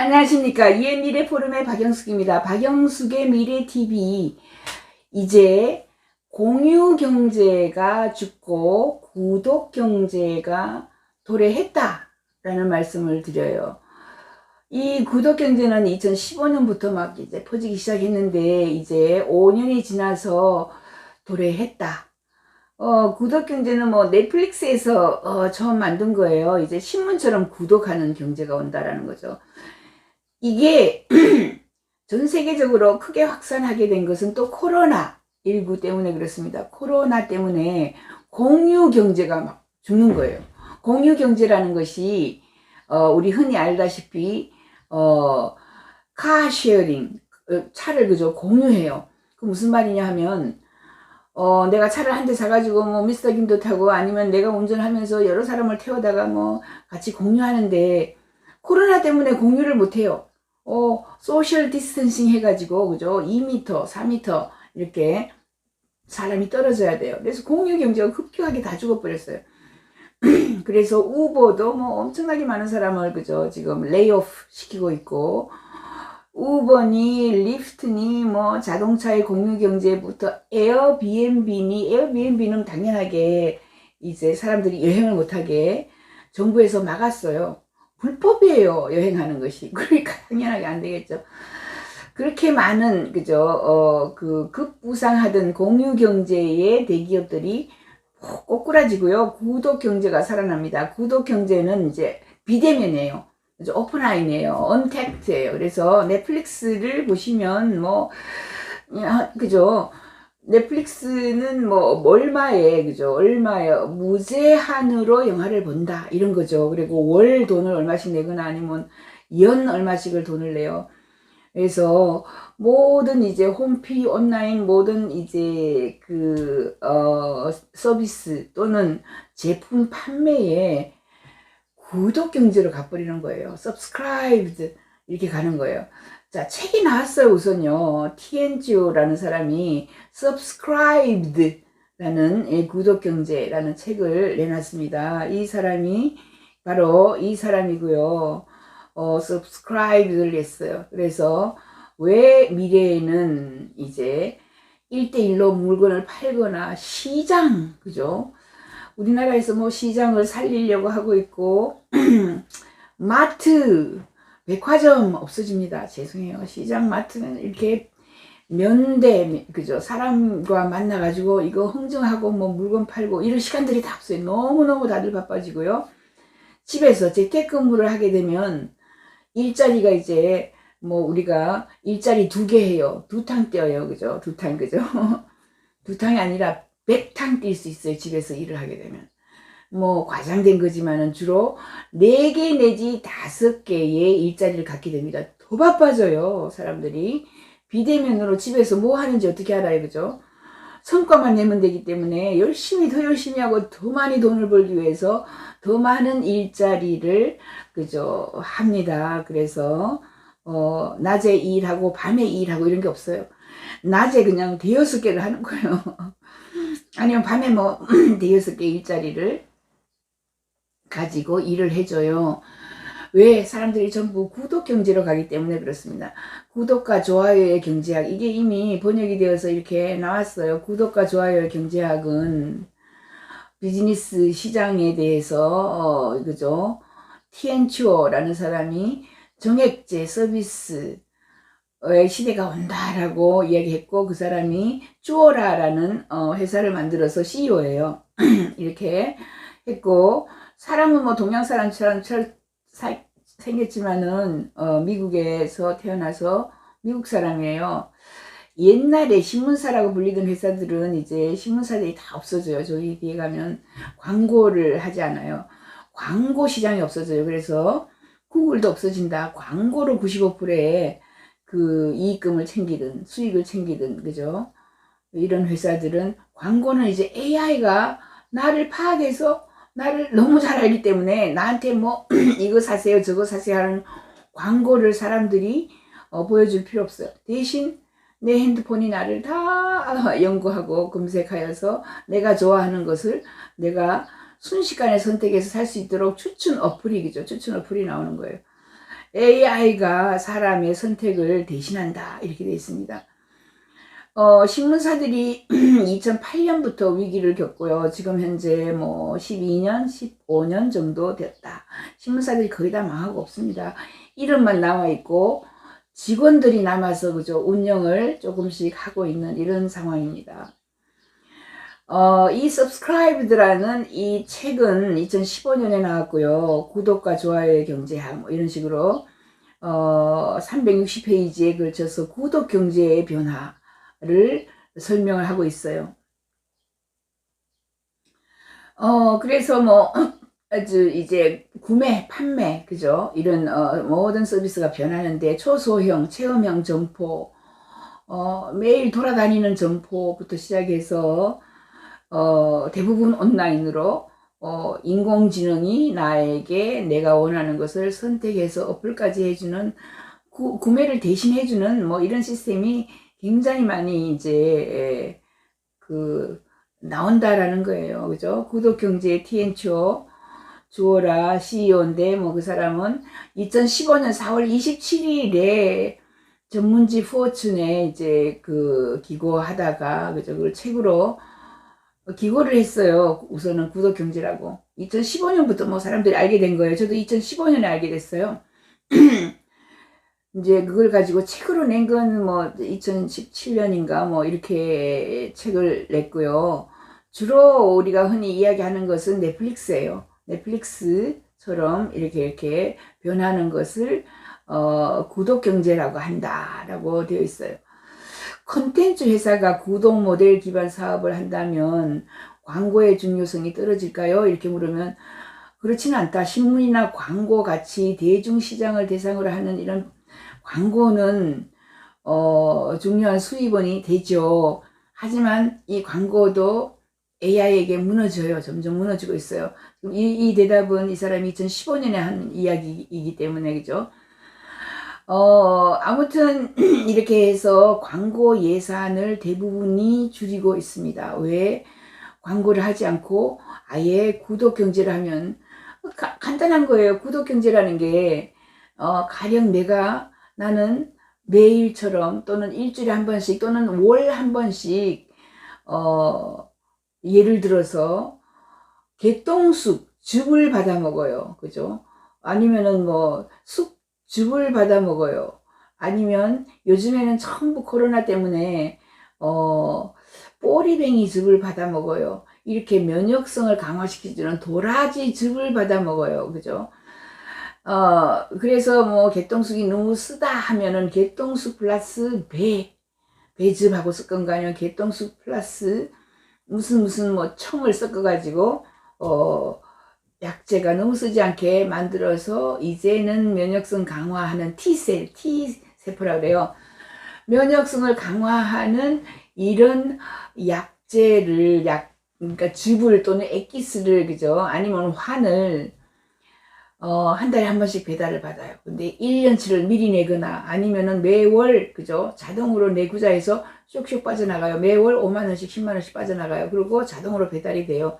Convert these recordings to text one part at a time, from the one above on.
안녕하십니까. 이의 미래 포럼의 박영숙입니다. 박영숙의 미래 TV. 이제 공유 경제가 죽고 구독 경제가 도래했다라는 말씀을 드려요. 이 구독 경제는 2015년부터 막 이제 퍼지기 시작했는데 이제 5년이 지나서 도래했다. 어, 구독 경제는 뭐 넷플릭스에서 어, 처음 만든 거예요. 이제 신문처럼 구독하는 경제가 온다라는 거죠. 이게 전 세계적으로 크게 확산하게 된 것은 또 코로나19 때문에 그렇습니다. 코로나 때문에 공유 경제가 막 죽는 거예요. 공유 경제라는 것이 어, 우리 흔히 알다시피 어, 카쉐어링 어, 차를 그저 공유해요. 그 무슨 말이냐 하면 어, 내가 차를 한 대 사가지고 뭐 미스터 김도 타고 아니면 내가 운전하면서 여러 사람을 태워다가 뭐 같이 공유하는데 코로나 때문에 공유를 못 해요. 어, 소셜 디스턴싱 해가지고 그죠? 2m, 4m 이렇게 사람이 떨어져야 돼요. 그래서 공유 경제가 급격하게 다 죽어버렸어요. 그래서 우버도 뭐 엄청나게 많은 사람을 그죠? 지금 레이오프 시키고 있고 우버니, 리프트니, 뭐 자동차의 공유 경제부터 에어비앤비니, 에어비앤비는 당연하게 이제 사람들이 여행을 못하게 정부에서 막았어요. 불법이에요, 여행하는 것이. 그러니까 당연하게 안 되겠죠. 그렇게 많은, 그죠, 어, 그 급부상하던 공유 경제의 대기업들이 꼬꾸라지고요. 구독 경제가 살아납니다. 구독 경제는 이제 비대면이에요. 오픈라인이에요. 언택트예요. 그래서 넷플릭스를 보시면 뭐 야, 그죠? 넷플릭스는 뭐 얼마에 그죠? 얼마에 무제한으로 영화를 본다 이런 거죠. 그리고 월 돈을 얼마씩 내거나 아니면 연 얼마씩을 돈을 내요. 그래서 모든 이제 홈피 온라인 모든 이제 그 어, 서비스 또는 제품 판매에 구독 경제로 가버리는 거예요. subscribed 이렇게 가는 거예요. 자, 책이 나왔어요, 우선요. TNGO라는 사람이 subscribed 라는 구독 경제라는 책을 내놨습니다. 이 사람이 바로 이 사람이고요. 어, subscribe를 했어요. 그래서 왜 미래에는 이제 1대1로 물건을 팔거나 시장, 그죠? 우리나라에서 뭐 시장을 살리려고 하고 있고 마트, 백화점 없어집니다. 죄송해요. 시장, 마트는 이렇게 면대 그죠 사람과 만나가지고 이거 흥정하고 뭐 물건 팔고 이런 시간들이 다 없어요. 너무 너무 다들 바빠지고요. 집에서 재택근무를 하게 되면 일자리가 이제 뭐 우리가 일자리 두 개 해요. 두탕 떼어요. 그죠? 두 탕 그죠? 두 탕이 아니라 백탕 뛸 수 있어요. 집에서 일을 하게 되면. 뭐 과장된 거지만은 주로 네개 내지 다섯 개의 일자리를 갖게 됩니다. 더 바빠져요. 사람들이. 비대면으로 집에서 뭐 하는지 어떻게 알아요. 그죠? 성과만 내면 되기 때문에 열심히 더 열심히 하고 더 많이 돈을 벌기 위해서 더 많은 일자리를 그죠 합니다. 그래서 어 낮에 일하고 밤에 일하고 이런 게 없어요. 낮에 그냥 대여섯 개를 하는 거예요. 아니면 밤에 뭐 대여섯 개 일자리를 가지고 일을 해줘요. 왜 사람들이 전부 구독 경제로 가기 때문에 그렇습니다. 구독과 좋아요의 경제학 이게 이미 번역이 되어서 이렇게 나왔어요. 구독과 좋아요의 경제학은 비즈니스 시장에 대해서 어, 그죠? 티엔추어라는 사람이 정액제 서비스 의 시대가 온다라고 이야기했고 그 사람이 쭈어라라는 어, 회사를 만들어서 CEO예요. 이렇게 했고 사람은 뭐 동양 사람처럼 사, 생겼지만은 어, 미국에서 태어나서 미국 사람이에요. 옛날에 신문사라고 불리던 회사들은 이제 신문사들이 다 없어져요. 저희 뒤에 가면 광고를 하지 않아요. 광고 시장이 없어져요. 그래서 구글도 없어진다. 광고로 95%의 그 이익금을 챙기든 수익을 챙기든 그죠? 이런 회사들은 광고는 이제 AI가 나를 파악해서 나를 너무 잘 알기 때문에 나한테 뭐 이거 사세요 저거 사세요 하는 광고를 사람들이 어, 보여줄 필요 없어요. 대신 내 핸드폰이 나를 다 연구하고 검색하여서 내가 좋아하는 것을 내가 순식간에 선택해서 살 수 있도록 추천 어플이 그죠 추천 어플이 나오는 거예요. AI가 사람의 선택을 대신한다. 이렇게 되어 있습니다. 어, 신문사들이 2008년부터 위기를 겪고요. 지금 현재 뭐 12년, 15년 정도 됐다. 신문사들이 거의 다 망하고 없습니다. 이름만 남아 있고 직원들이 남아서 그죠 운영을 조금씩 하고 있는 이런 상황입니다. 어, 이 Subscribed라는 이 책은 2015년에 나왔고요. 구독과 좋아요의 경제학 뭐 이런 식으로 어, 360페이지에 걸쳐서 구독 경제의 변화 를 설명을 하고 있어요. 어, 그래서 뭐 아주 이제 구매, 판매, 그죠? 이런 어, 모든 서비스가 변하는데 초소형, 체험형 점포, 어, 매일 돌아다니는 점포부터 시작해서 어, 대부분 온라인으로 어, 인공지능이 나에게 내가 원하는 것을 선택해서 어플까지 해주는 구, 구매를 대신 해주는 뭐 이런 시스템이 굉장히 많이 이제 그 나온다라는 거예요. 그죠? 구독 경제 TN초 주어라 CEO인데 뭐 그 사람은 2015년 4월 27일에 전문지 포춘에 이제 그 기고하다가 그죠? 그걸 책으로 기고를 했어요. 우선은 구독 경제라고. 2015년부터 뭐 사람들이 알게 된 거예요. 저도 2015년에 알게 됐어요. 이제 그걸 가지고 책으로 낸 건 뭐 2017년인가 뭐 이렇게 책을 냈고요. 주로 우리가 흔히 이야기하는 것은 넷플릭스예요. 넷플릭스처럼 이렇게 이렇게 변하는 것을 어, 구독 경제라고 한다라고 되어 있어요. 컨텐츠 회사가 구독 모델 기반 사업을 한다면 광고의 중요성이 떨어질까요? 이렇게 물으면 그렇지는 않다. 신문이나 광고 같이 대중시장을 대상으로 하는 이런 광고는 어, 중요한 수입원이 되죠. 하지만 이 광고도 AI에게 무너져요. 점점 무너지고 있어요. 이, 이 대답은 이 사람이 2015년에 한 이야기이기 때문에 그죠? 어, 아무튼 이렇게 해서 광고 예산을 대부분이 줄이고 있습니다. 왜? 광고를 하지 않고 아예 구독 경제를 하면 가, 간단한 거예요. 구독 경제라는 게 어, 가령 내가 나는 매일처럼 또는 일주일에 한 번씩 또는 월 한 번씩 어, 예를 들어서 개똥쑥 즙을 받아 먹어요. 그죠? 아니면은 뭐 쑥 즙을 받아 먹어요. 아니면 요즘에는 전부 코로나 때문에 어 꼬리뱅이 즙을 받아 먹어요. 이렇게 면역성을 강화시켜주는 도라지 즙을 받아 먹어요. 그죠? 어, 그래서 뭐 개똥쑥이 너무 쓰다 하면은 개똥쑥 플러스 배, 배즙하고 섞은 거 아니면 개똥쑥 플러스 무슨 무슨 뭐 청을 섞어가지고, 어, 약재가 너무 쓰지 않게 만들어서 이제는 면역성 강화하는 T셀, T세포라고 그래요. 면역성을 강화하는 이런 약재를, 약, 그러니까 즙을 또는 액기스를, 그죠? 아니면 환을, 어, 한 달에 한 번씩 배달을 받아요. 근데 1년치를 미리 내거나 아니면은 매월, 그죠? 자동으로 내 구자에서 쇽쇽 빠져나가요. 매월 5만원씩, 10만원씩 빠져나가요. 그리고 자동으로 배달이 돼요.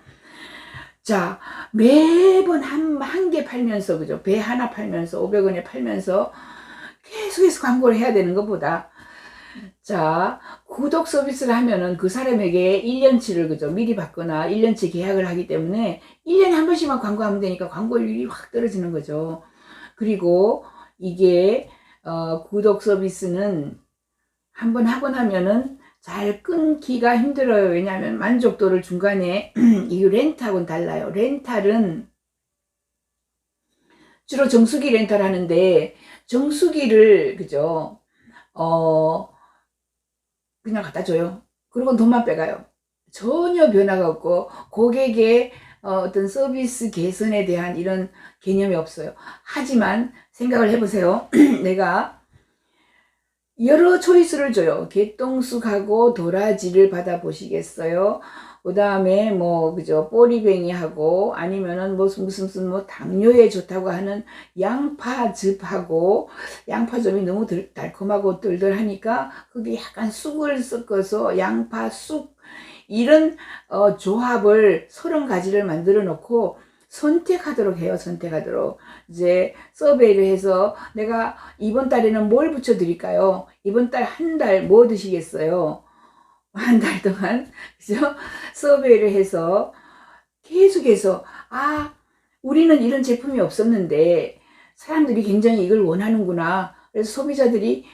자, 매번 한, 한 개 팔면서, 그죠? 배 하나 팔면서, 500원에 팔면서 계속해서 광고를 해야 되는 것보다, 자, 구독 서비스를 하면은 그 사람에게 1년치를, 그죠? 미리 받거나 1년치 계약을 하기 때문에 1년에 한 번씩만 광고하면 되니까 광고율이 확 떨어지는 거죠. 그리고 이게, 어, 구독 서비스는 한 번 하고 나면은 잘 끊기가 힘들어요. 왜냐하면 만족도를 중간에 이 렌탈하고는 달라요. 렌탈은 주로 정수기 렌탈 하는데 정수기를 그죠? 어 그냥 갖다 줘요. 그리고 돈만 빼가요. 전혀 변화가 없고 고객의 어, 떤 서비스 개선에 대한 이런 개념이 없어요. 하지만 생각을 해보세요. 내가 여러 초이스를 줘요. 개똥쑥하고 도라지를 받아보시겠어요? 그 다음에 뭐, 그죠, 꼬리뱅이하고, 아니면은 무슨, 무슨, 무슨, 뭐, 당뇨에 좋다고 하는 양파즙하고, 양파즙이 너무 들, 달콤하고 덜덜하니까, 그게 약간 쑥을 섞어서 양파, 쑥, 이런, 어, 조합을 서른 가지를 만들어 놓고, 선택하도록 해요. 선택하도록. 이제 서베이를 해서 내가 이번 달에는 뭘 붙여 드릴까요? 이번 달 한 달 뭐 드시겠어요? 한 달 동안 그죠? 서베이를 해서 계속해서 아 우리는 이런 제품이 없었는데 사람들이 굉장히 이걸 원하는구나. 그래서 소비자들이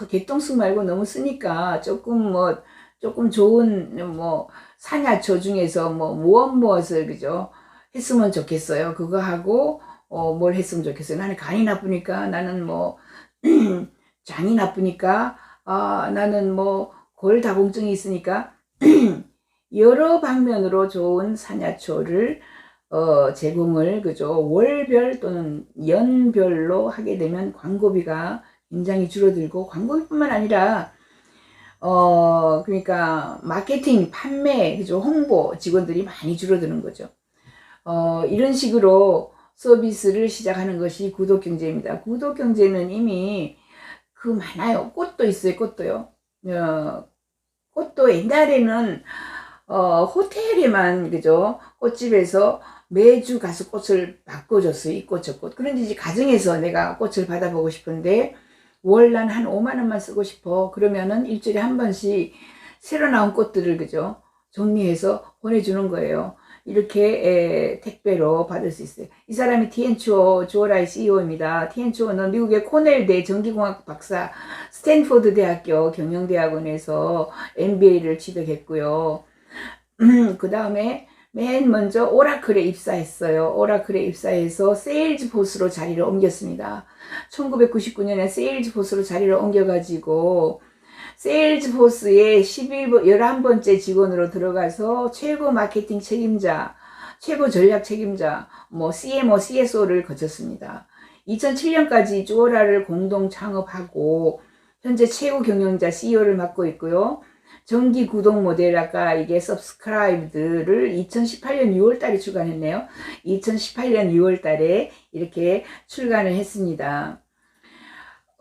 아, 개똥쑥 말고 너무 쓰니까 조금 뭐 조금 좋은 뭐 산야초 중에서 뭐 무엇 무엇을 그죠 했으면 좋겠어요. 그거 하고 어, 뭘 했으면 좋겠어요. 나는 간이 나쁘니까 나는 뭐 장이 나쁘니까 아 나는 뭐 골다공증이 있으니까 여러 방면으로 좋은 산야초를 어, 제공을 그죠 월별 또는 연별로 하게 되면 광고비가 굉장히 줄어들고 광고비뿐만 아니라 어 그러니까 마케팅 판매 그죠 홍보 직원들이 많이 줄어드는 거죠. 어 이런 식으로 서비스를 시작하는 것이 구독 경제입니다. 구독 경제는 이미 그 많아요. 꽃도 있어요. 꽃도요. 어, 꽃도 옛날에는 어, 호텔에만 그죠 꽃집에서 매주 가서 꽃을 바꿔줬어요. 이 꽃, 저 꽃. 그런데 이제 가정에서 내가 꽃을 받아보고 싶은데, 월 난 한 5만원만 쓰고 싶어. 그러면은 일주일에 한 번씩 새로 나온 꽃들을, 그죠? 정리해서 보내주는 거예요. 이렇게 에, 택배로 받을 수 있어요. 이 사람이 TNCO 조라이 CEO입니다. TNCO는 미국의 코넬대 전기공학 박사, 스탠포드 대학교 경영대학원에서 MBA를 취득했고요. 그 다음에 맨 먼저 오라클에 입사했어요. 오라클에 입사해서 세일즈 포스로 자리를 옮겼습니다. 1999년에 세일즈 포스로 자리를 옮겨가지고 세일즈 포스의 11, 11번째 직원으로 들어가서 최고 마케팅 책임자, 최고 전략 책임자, 뭐 CMO, CSO를 거쳤습니다. 2007년까지 쭈오라를 공동 창업하고 현재 최고 경영자 CEO를 맡고 있고요. 정기 구독 모델 아까 이게 subscribed를 2018년 6월 달에 출간했네요. 2018년 6월 달에 이렇게 출간을 했습니다.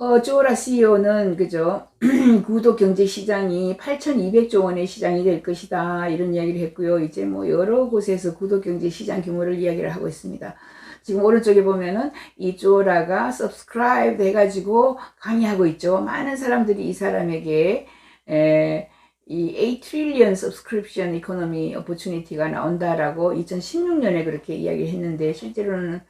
어, 쪼라 CEO는 그죠 구독 경제 시장이 8,200조 원의 시장이 될 것이다 이런 이야기를 했고요. 이제 뭐 여러 곳에서 구독 경제 시장 규모를 이야기를 하고 있습니다. 지금 오른쪽에 보면은 이 쪼라가 subscribe 해가지고 강의하고 있죠. 많은 사람들이 이 사람에게 에, 이 8 trillion subscription economy opportunity가 나온다라고 2016년에 그렇게 이야기했는데 실제로는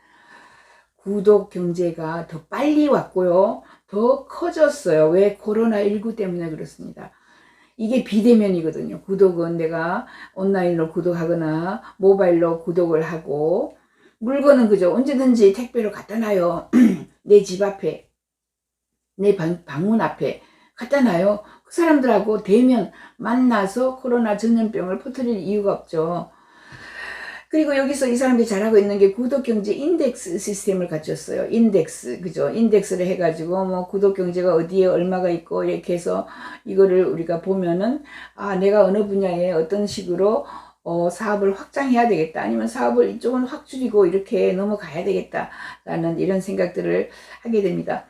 구독 경제가 더 빨리 왔고요. 더 커졌어요. 왜? 코로나19 때문에 그렇습니다. 이게 비대면이거든요. 구독은 내가 온라인으로 구독하거나 모바일로 구독을 하고 물건은 그죠. 언제든지 택배로 갖다 놔요. 내 집 앞에, 내 방, 방문 앞에 갖다 놔요. 그 사람들하고 대면 만나서 코로나 전염병을 퍼뜨릴 이유가 없죠. 그리고 여기서 이 사람들이 잘하고 있는 게 구독경제 인덱스 시스템을 갖췄어요. 인덱스, 그죠? 인덱스를 해가지고, 뭐, 구독경제가 어디에 얼마가 있고, 이렇게 해서 이거를 우리가 보면은, 아, 내가 어느 분야에 어떤 식으로, 어, 사업을 확장해야 되겠다. 아니면 사업을 이쪽은 확 줄이고 이렇게 넘어가야 되겠다. 라는 이런 생각들을 하게 됩니다.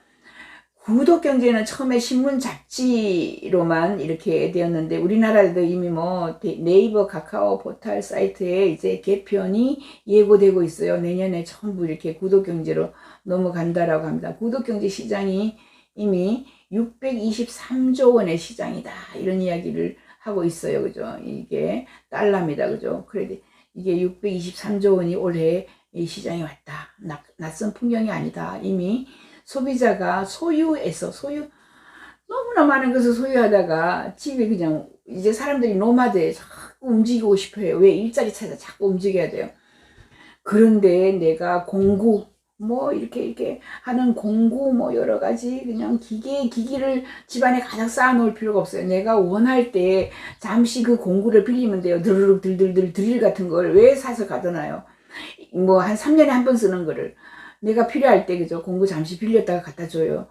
구독 경제는 처음에 신문 잡지로만 이렇게 되었는데 우리나라에도 이미 뭐 네이버 카카오 포탈 사이트에 이제 개편이 예고되고 있어요. 내년에 전부 이렇게 구독 경제로 넘어간다라고 합니다. 구독 경제 시장이 이미 623조 원의 시장이다. 이런 이야기를 하고 있어요. 그죠? 이게 달러입니다. 그죠? 그래 이게 623조 원이 올해 이 시장에 왔다. 낯선 풍경이 아니다. 이미 소비자가 소유해서 소유 너무나 많은 것을 소유하다가 집에 그냥 이제 사람들이 노마드에 자꾸 움직이고 싶어요. 왜 일자리 찾아 자꾸 움직여야 돼요. 그런데 내가 공구 뭐 이렇게 이렇게 하는 공구 뭐 여러 가지 그냥 기계 기기를 집안에 가득 쌓아 놓을 필요가 없어요. 내가 원할 때 잠시 그 공구를 빌리면 돼요. 드르륵 들들들 드릴 같은 걸 왜 사서 가둬놔요. 뭐 한 3년에 한 번 쓰는 거를 내가 필요할 때 그죠 공구 잠시 빌렸다가 갖다 줘요.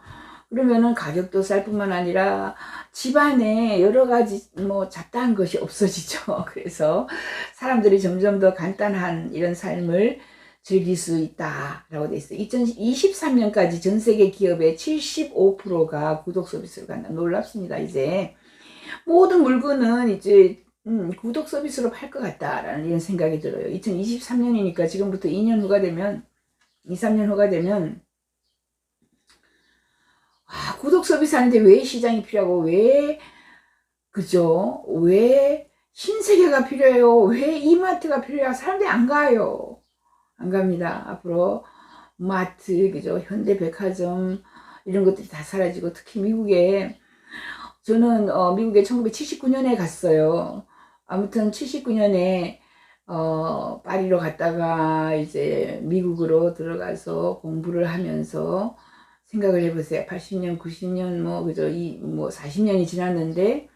그러면은 가격도 쌀 뿐만 아니라 집안에 여러 가지 뭐 잡다한 것이 없어지죠. 그래서 사람들이 점점 더 간단한 이런 삶을 즐길 수 있다라고 돼 있어요. 2023년까지 전 세계 기업의 75%가 구독 서비스를 간다. 놀랍습니다. 이제 모든 물건은 이제 음, 구독 서비스로 팔 것 같다라는 이런 생각이 들어요. 2023년이니까 지금부터 2년 후가 되면 2, 3년 후가 되면 아, 구독 서비스 하는데 왜 시장이 필요하고 왜 그죠? 왜 신세계가 필요해요? 왜 이마트가 필요해요? 사람들이 안 가요. 안 갑니다. 앞으로 마트, 그죠? 현대백화점 이런 것들이 다 사라지고 특히 미국에 저는 어, 미국에 1979년에 갔어요. 아무튼 79년에 어, 파리로 갔다가 이제 미국으로 들어가서 공부를 하면서 생각을 해보세요. 80년, 90년 뭐 그죠? 이 뭐 40년이 지났는데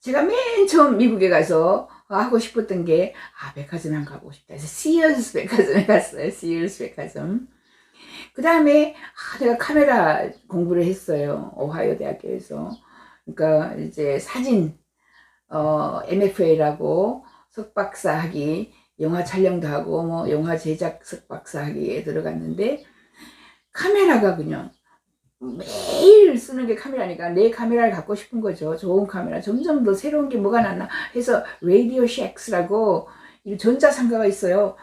제가 맨 처음 미국에 가서 하고 싶었던 게, 아, 백화점에 한 가고 싶다. 그래서 시어스 백화점에 갔어요. 시어스 백화점. 그 다음에, 아, 내가 카메라 공부를 했어요. 오하이오 대학교에서. 그러니까 이제 사진, 어, MFA라고 석박사 학위, 영화 촬영도 하고, 뭐, 영화 제작 석박사 학위에 들어갔는데, 카메라가 그냥 매일 쓰는 게 카메라니까 내 카메라를 갖고 싶은 거죠. 좋은 카메라. 점점 더 새로운 게 뭐가 났나 해서 라디오 쉑스라고 이 전자상가가 있어요.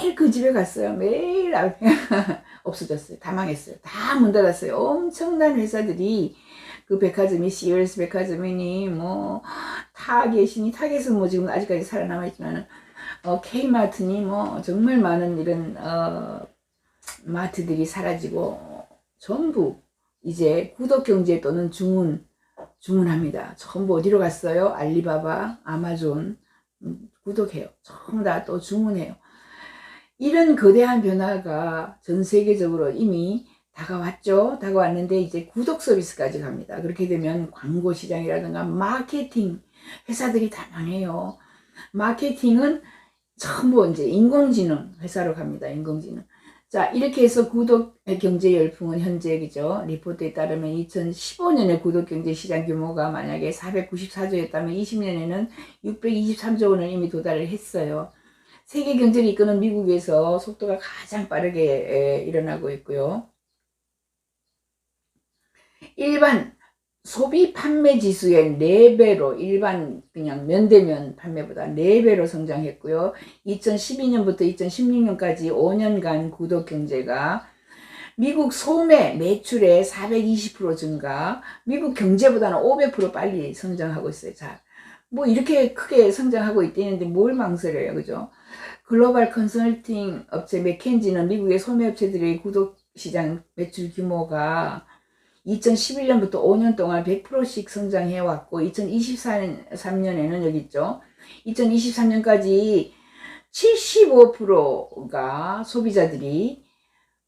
매일 그 집에 갔어요. 매일 아, 없어졌어요. 다 망했어요. 다 문 닫았어요. 엄청난 회사들이 그 백화점이 시얼스 백화점이니 뭐 타겟이니 타겟은 뭐 지금 아직까지 살아남아 있지만 어 K마트니 뭐 정말 많은 이런 어 마트들이 사라지고 전부 이제 구독 경제 또는 주문 주문합니다. 전부 어디로 갔어요? 알리바바, 아마존 음, 구독해요. 전부 다 또 주문해요. 이런 거대한 변화가 전 세계적으로 이미 다가왔죠. 다가왔는데 이제 구독 서비스까지 갑니다. 그렇게 되면 광고 시장이라든가 마케팅 회사들이 다 망해요. 마케팅은 전부 이제 인공지능 회사로 갑니다. 인공지능. 자, 이렇게 해서 구독 경제 열풍은 현재 그죠? 리포트에 따르면 2015년에 구독 경제 시장 규모가 만약에 494조였다면 20년에는 623조 원을 이미 도달을 했어요. 세계 경제를 이끄는 미국에서 속도가 가장 빠르게 일어나고 있고요. 일반 소비 판매 지수의 4배로 일반 그냥 면대면 판매보다 4배로 성장했고요. 2012년부터 2016년까지 5년간 구독 경제가 미국 소매 매출의 420% 증가, 미국 경제보다는 500% 빨리 성장하고 있어요. 자, 뭐 이렇게 크게 성장하고 있다는데 뭘 망설여요. 그죠? 글로벌 컨설팅 업체 맥켄지는 미국의 소매 업체들의 구독 시장 매출 규모가 2011년부터 5년 동안 100%씩 성장해 왔고 2023년에는 여기 있죠. 2023년까지 75%가 소비자들이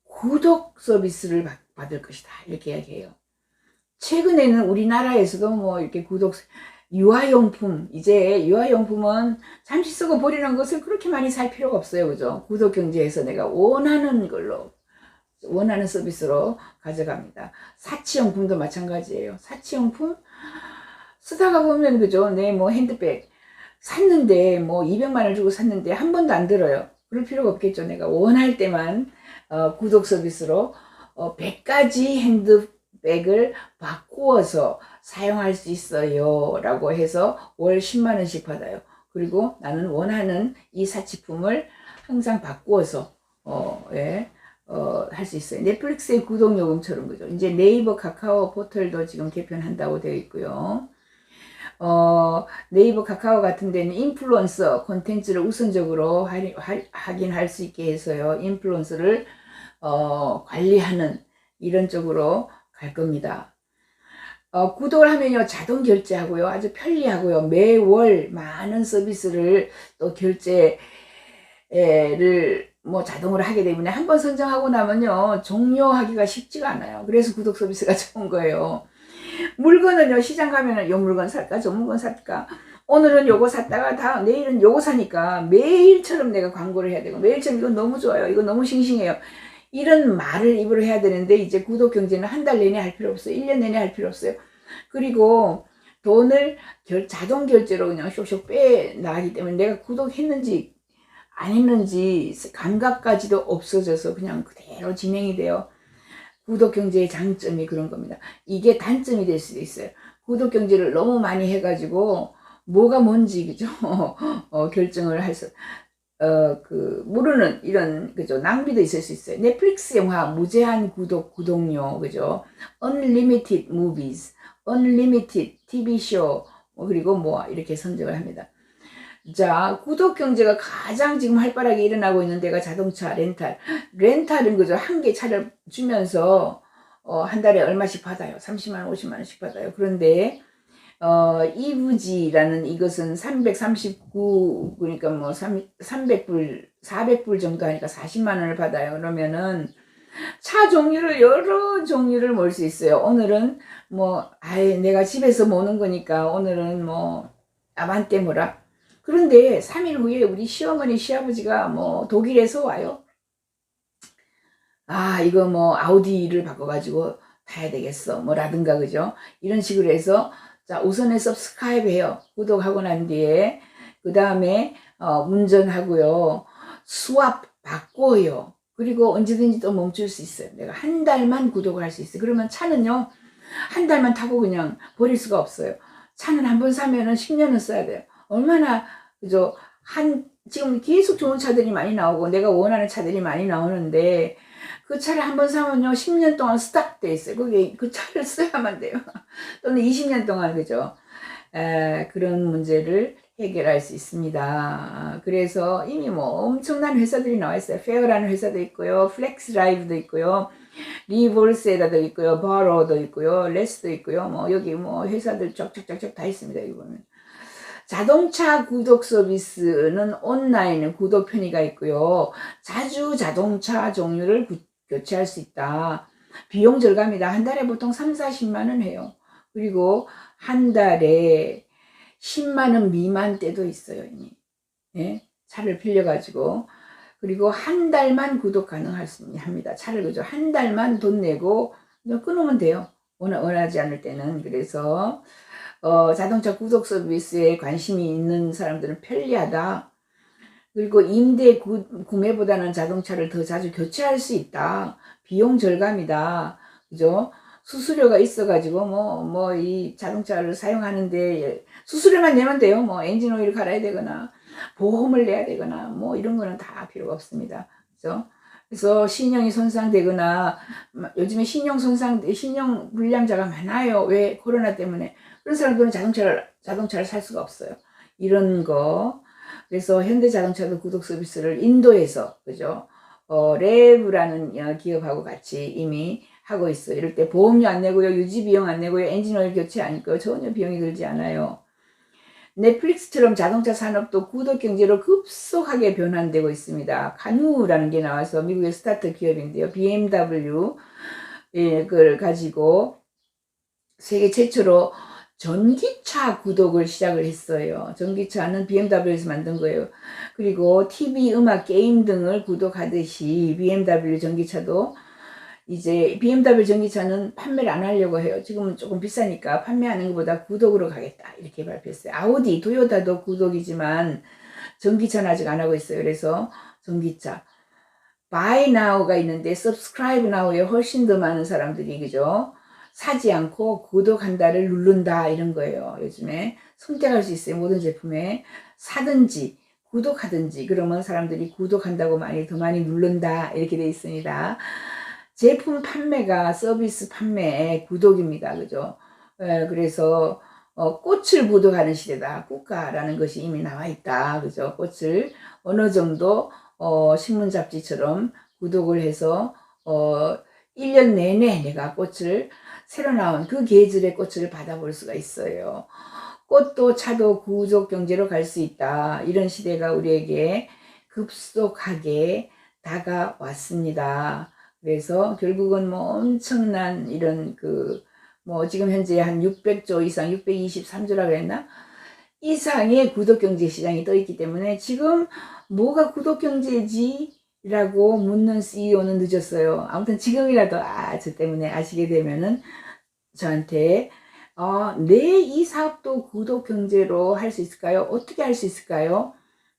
구독 서비스를 받을 것이다. 이렇게 이야기해요. 최근에는 우리나라에서도 뭐 이렇게 구독 유아용품 이제 유아용품은 잠시 쓰고 버리는 것을 그렇게 많이 살 필요가 없어요. 그죠? 구독 경제에서 내가 원하는 걸로 원하는 서비스로 가져갑니다. 사치용품도 마찬가지예요. 사치용품 쓰다가 보면 그죠? 내 뭐 핸드백 샀는데 뭐 200만 원 주고 샀는데 한 번도 안 들어요. 그럴 필요가 없겠죠. 내가 원할 때만 어, 구독 서비스로 어, 100가지 핸드백을 바꾸어서 사용할 수 있어요. 라고 해서 월 10만 원씩 받아요. 그리고 나는 원하는 이 사치품을 항상 바꾸어서 어, 예. 어, 할 수 있어요. 넷플릭스의 구독 요금처럼 그죠. 이제 네이버 카카오 포털도 지금 개편한다고 되어 있고요. 어, 네이버 카카오 같은 데는 인플루언서 콘텐츠를 우선적으로 하, 하, 확인할 수 있게 해서요. 인플루언서를 어, 관리하는 이런 쪽으로 갈 겁니다. 어, 구독을 하면요 자동 결제하고요 아주 편리하고요 매월 많은 서비스를 또 결제 를 뭐 자동으로 하게 되면 한번 선정하고 나면요 종료하기가 쉽지가 않아요. 그래서 구독 서비스가 좋은 거예요. 물건은요 시장 가면은 요 물건 살까 저 물건 살까 오늘은 요거 샀다가 다 내일은 요거 사니까 매일처럼 내가 광고를 해야 되고 매일처럼 이건 너무 좋아요. 이거 너무 싱싱해요. 이런 말을 입으로 해야 되는데 이제 구독 경제는 한 달 내내 할 필요 없어요. 1년 내내 할 필요 없어요. 그리고 돈을 결, 자동 결제로 그냥 쇽쇽 빼 나가기 때문에 내가 구독했는지 안 했는지 감각까지도 없어져서 그냥 그대로 진행이 돼요. 구독 경제의 장점이 그런 겁니다. 이게 단점이 될 수도 있어요. 구독 경제를 너무 많이 해가지고 뭐가 뭔지 그죠? 어, 결정을 할 수, 어, 그 모르는 이런 그죠? 낭비도 있을 수 있어요. 넷플릭스 영화 무제한 구독 구독료 그죠? Unlimited movies, Unlimited TV show 뭐 그리고 뭐 이렇게 선정을 합니다. 자, 구독 경제가 가장 지금 활발하게 일어나고 있는 데가 자동차 렌탈. 렌탈은 그죠? 한 개 차를 주면서 어, 한 달에 얼마씩 받아요. 30만 원, 50만 원씩 받아요. 그런데 어, 이부지라는 이것은 339 그러니까 뭐 3, 300불, 400불 정도 하니까 40만 원을 받아요. 그러면은 차 종류를 여러 종류를 몰 수 있어요. 오늘은 뭐 아예 내가 집에서 모는 거니까 오늘은 뭐 아반떼 뭐라 그런데 3일 후에 우리 시어머니 시아버지가 뭐 독일에서 와요. 아, 이거 뭐 아우디를 바꿔가지고 타야 되겠어. 뭐라든가, 그죠? 이런 식으로 해서, 자, 우선에 서브스크라이브 해요. 구독하고 난 뒤에, 그 다음에, 어, 운전하고요. 수압 바꿔요. 그리고 언제든지 또 멈출 수 있어요. 내가 한 달만 구독을 할 수 있어요. 그러면 차는요, 한 달만 타고 그냥 버릴 수가 없어요. 차는 한 번 사면은 10년은 써야 돼요. 얼마나, 그죠? 한, 지금 계속 좋은 차들이 많이 나오고, 내가 원하는 차들이 많이 나오는데, 그 차를 한 번 사면요, 10년 동안 스탑돼 있어요. 그게, 그 차를 써야만 돼요. 또는 20년 동안, 그죠? 에, 그런 문제를 해결할 수 있습니다. 그래서 이미 뭐 엄청난 회사들이 나와 있어요. 페어라는 회사도 있고요. 플렉스 라이브도 있고요. 리볼세다도 있고요. 버로도 있고요. 레스도 있고요. 뭐 여기 뭐 회사들 쫙쫙쫙쫙 다 있습니다. 보면. 자동차 구독 서비스는 온라인 구독 편의가 있고요. 자주 자동차 종류를 구- 교체할 수 있다. 비용 절감이다. 한 달에 보통 3, 40만 원 해요. 그리고 한 달에 10만 원 미만 때도 있어요. 예? 차를 빌려가지고. 그리고 한 달만 구독 가능합니다. 차를 그죠. 한 달만 돈 내고 끊으면 돼요. 원하, 원하지 않을 때는. 그래서 어, 자동차 구독 서비스에 관심이 있는 사람들은 편리하다. 그리고 임대 구, 구매보다는 자동차를 더 자주 교체할 수 있다. 비용 절감이다. 그죠? 수수료가 있어가지고, 뭐, 뭐, 이 자동차를 사용하는데, 수수료만 내면 돼요. 뭐, 엔진 오일을 갈아야 되거나, 보험을 내야 되거나, 뭐, 이런 거는 다 필요가 없습니다. 그죠? 그래서 신용이 손상되거나, 요즘에 신용 손상, 신용 불량자가 많아요. 왜? 코로나 때문에. 그런 사람들은 자동차를, 자동차를 살 수가 없어요. 이런 거. 그래서 현대자동차도 구독 서비스를 인도에서, 그죠? 어, 어, 기업하고 같이 이미 하고 있어요. 이럴 때 보험료 안 내고요, 유지 비용 안 내고요, 엔진 오일 교체 안 있고요, 전혀 비용이 들지 않아요. 넷플릭스처럼 자동차 산업도 구독 경제로 급속하게 변환되고 있습니다. 카누라는 게 나와서 미국의 스타트 기업인데요. BMW 예, 그걸 가지고 세계 최초로 전기차 구독을 시작을 했어요. 전기차는 BMW에서 만든 거예요. 그리고 TV, 음악, 게임 등을 구독하듯이 BMW 전기차도 이제 BMW 전기차는 판매를 안 하려고 해요. 지금은 조금 비싸니까 판매하는 것보다 구독으로 가겠다. 이렇게 발표했어요. 아우디, 도요타도 구독이지만 전기차는 아직 안 하고 있어요. 그래서 전기차. Buy Now가 있는데 Subscribe Now에 훨씬 더 많은 사람들이 그죠? 사지 않고 구독한다를 누른다 이런 거예요. 요즘에 선택할 수 있어요. 모든 제품에 사든지 구독하든지 그러면 사람들이 구독한다고 많이 더 많이 누른다 이렇게 되어 있습니다. 제품 판매가 서비스 판매의 구독입니다. 그죠? 에, 그래서 어, 꽃을 구독하는 시대다. 국가라는 것이 이미 나와 있다. 그죠? 꽃을 어느 정도 어, 신문 잡지처럼 구독을 해서 어, 1년 내내 내가 꽃을 새로 나온 그 계절의 꽃을 받아볼 수가 있어요. 꽃도 차도 구족 경제로 갈 수 있다. 이런 시대가 우리에게 급속하게 다가왔습니다. 그래서 결국은 뭐 엄청난 이런 그 뭐 지금 현재 한 600조 이상 623조라고 했나? 이상의 구독 경제 시장이 떠 있기 때문에 지금 뭐가 구독 경제지? 라고 묻는 CEO는 늦었어요. 아무튼 지금이라도 아, 저 때문에 아시게 되면은 저한테 어, 네, 이 사업도 구독 경제로 할 수 있을까요? 어떻게 할 수 있을까요?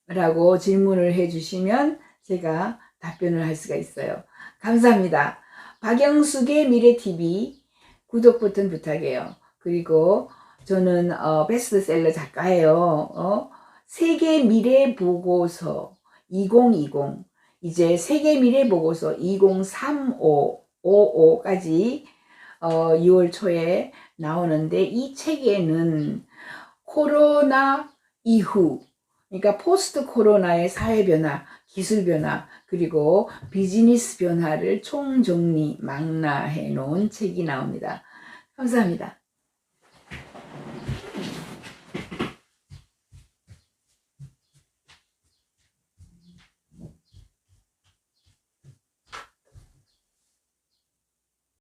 라고 질문을 해 주시면 제가 답변을 할 수가 있어요. 감사합니다. 박영숙의 미래TV 구독 버튼 부탁해요. 그리고 저는 어, 베스트셀러 작가예요. 어? 세계 미래 보고서 2020 이제 세계 미래 보고서 2035 55까지 어, 6월 초에 나오는데 이 책에는 코로나 이후 그러니까 포스트 코로나의 사회 변화, 기술 변화, 그리고 비즈니스 변화를 총정리 망라해 놓은 책이 나옵니다. 감사합니다.